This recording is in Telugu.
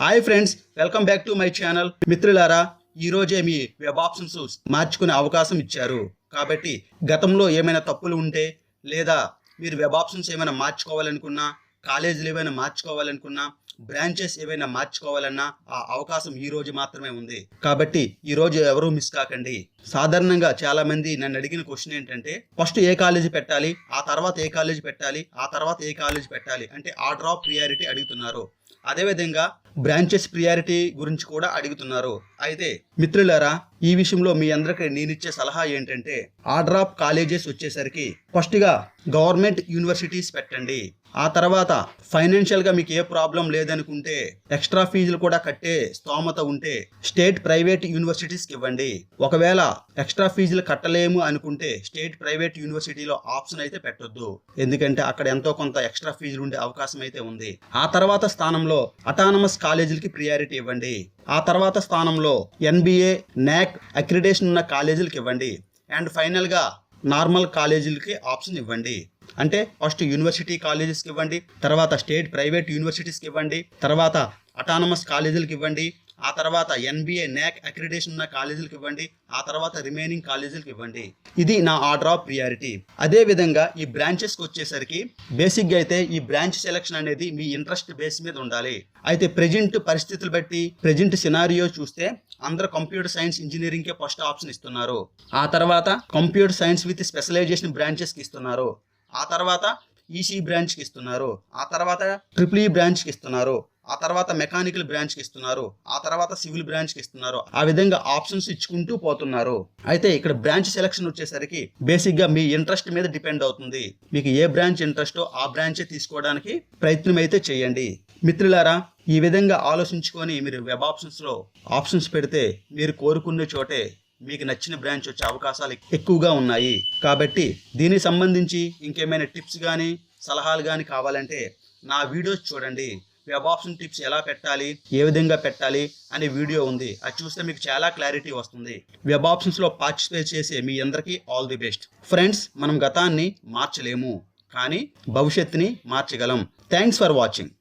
Hi friends welcome back to my channel. మిత్రులారా ఈ రోజే మీ వెబ్ ఆప్షన్స్ మార్చుకునే అవకాశం ఇచ్చారు. కాబట్టి గతంలో ఏమైనా తప్పులు ఉంటే లేదా మీరు వెబ్ ఆప్షన్స్ ఏమైనా మార్చుకోవాలనుకున్నా కాలేజీలు ఏమైనా మార్చుకోవాలనుకున్నా బ్రాంచెస్ ఏవైనా మార్చుకోవాలన్నా ఆ అవకాశం ఈ రోజు మాత్రమే ఉంది. కాబట్టి ఈ రోజు ఎవరూ మిస్ కాకండి. సాధారణంగా చాలా మంది నన్ను అడిగిన క్వశ్చన్ ఏంటంటే ఫస్ట్ ఏ కాలేజీ పెట్టాలి? ఆ తర్వాత ఏ కాలేజీ పెట్టాలి? ఆ తర్వాత ఏ కాలేజీ పెట్టాలి? అంటే ఆర్డర్ ఆఫ్ ప్రియారిటీ అడుగుతున్నారు. అదేవిధంగా బ్రాంచెస్ ప్రియారిటీ గురించి కూడా అడుగుతున్నారు. అయితే మిత్రులారా ఈ విషయంలో మీ అందరికీ నేను ఇచ్చే సలహా ఏంటంటే ఆర్డర్ ఆఫ్ కాలేజెస్ వచ్చేసరికి ఫస్ట్గా గవర్నమెంట్ యూనివర్సిటీస్ పెట్టండి. ఆ తర్వాత ఫైనాన్షియల్గా మీకు ఏ ప్రాబ్లం లేదనుకుంటే ఎక్స్ట్రా ఫీజులు కూడా కట్టే స్తోమత ఉంటే స్టేట్ ప్రైవేట్ యూనివర్సిటీస్కి ఇవ్వండి. ఒకవేళ ఎక్స్ట్రా ఫీజులు కట్టలేము అనుకుంటే స్టేట్ ప్రైవేట్ యూనివర్సిటీలో ఆప్షన్ అయితే పెట్టొద్దు. ఎందుకంటే అక్కడ ఎంతో కొంత ఎక్స్ట్రా ఫీజులు ఉండే అవకాశం అయితే ఉంది. ఆ తర్వాత స్థానంలో అటానమస్ కాలేజీలకి ప్రియారిటీ ఇవ్వండి. ఆ తర్వాత స్థానంలో ఎన్బిఏ నాక్ అక్రిడేషన్ ఉన్న కాలేజీలకి ఇవ్వండి. అండ్ ఫైనల్గా నార్మల్ కాలేజీలకి ఆప్షన్ ఇవ్వండి. అంటే ఫస్ట్ యూనివర్సిటీ కాలేజెస్కి ఇవ్వండి తర్వాత స్టేట్ ప్రైవేట్ యూనివర్సిటీస్కి ఇవ్వండి తర్వాత అటానమస్ కాలేజీలకు ఇవ్వండి. ఆ తర్వాత ఎన్బిఏ నాక్ అక్రిడేషన్ ఉన్న కాలేజీలకు ఇవ్వండి. ఆ తర్వాత రిమైనింగ్ కాలేజీలకు ఇవ్వండి. ఇది నా ఆర్డర్ ఆఫ్ ప్రియారిటీ అదే విధంగా ఈ బ్రాంచెస్కి వచ్చేసరికి బేసిక్గా అయితే ఈ బ్రాంచ్ సెలక్షన్ అనేది మీ ఇంట్రెస్ట్ బేస్ మీద ఉండాలి. అయితే ప్రజెంట్ పరిస్థితులు బట్టి ప్రజెంట్ సినారియో చూస్తే అందరూ కంప్యూటర్ సైన్స్ ఇంజనీరింగ్కే ఫస్ట్ ఆప్షన్ ఇస్తున్నారు. ఆ తర్వాత కంప్యూటర్ సైన్స్ విత్ స్పెషలైజేషన్ బ్రాంచెస్కి ఇస్తున్నారు. ఆ తర్వాత ఈసీ బ్రాంచ్కి ఇస్తున్నారు. ఆ తర్వాత ట్రిపుల్ ఈ బ్రాంచ్కి ఇస్తున్నారు. ఆ తర్వాత మెకానికల్ బ్రాంచ్కి ఇస్తున్నారు ఆ తర్వాత సివిల్ బ్రాంచ్కి ఇస్తున్నారు. ఆ విధంగా ఆప్షన్స్ ఇచ్చుకుంటూ పోతున్నారు. అయితే ఇక్కడ బ్రాంచ్ సెలక్షన్ వచ్చేసరికి బేసిక్గా మీ ఇంట్రెస్ట్ మీద డిపెండ్ అవుతుంది. మీకు ఏ బ్రాంచ్ ఇంట్రెస్టో ఆ బ్రాంచే తీసుకోవడానికి ప్రయత్నం అయితే చేయండి. మిత్రులారా ఈ విధంగా ఆలోచించుకొని మీరు వెబ్ ఆప్షన్స్లో ఆప్షన్స్ పెడితే మీరు కోరుకునే చోటే మీకు నచ్చిన బ్రాంచ్ వచ్చే అవకాశాలు ఎక్కువగా ఉన్నాయి. కాబట్టి దీనికి సంబంధించి ఇంకేమైనా టిప్స్ కానీ సలహాలు కానీ కావాలంటే నా వీడియోస్ చూడండి. వెబ్ ఆప్షన్ టిప్స్ ఎలా పెట్టాలి? ఏ విధంగా పెట్టాలి? అనే వీడియో ఉంది. అది చూస్తే మీకు చాలా క్లారిటీ వస్తుంది. వెబ్ ఆప్షన్స్లో పార్టిసిపేట్ చేసే మీ అందరికీ ఆల్ ది బెస్ట్ ఫ్రెండ్స్ మనం గతాన్ని మార్చలేము. కానీ భవిష్యత్తుని మార్చగలం. Thanks for watching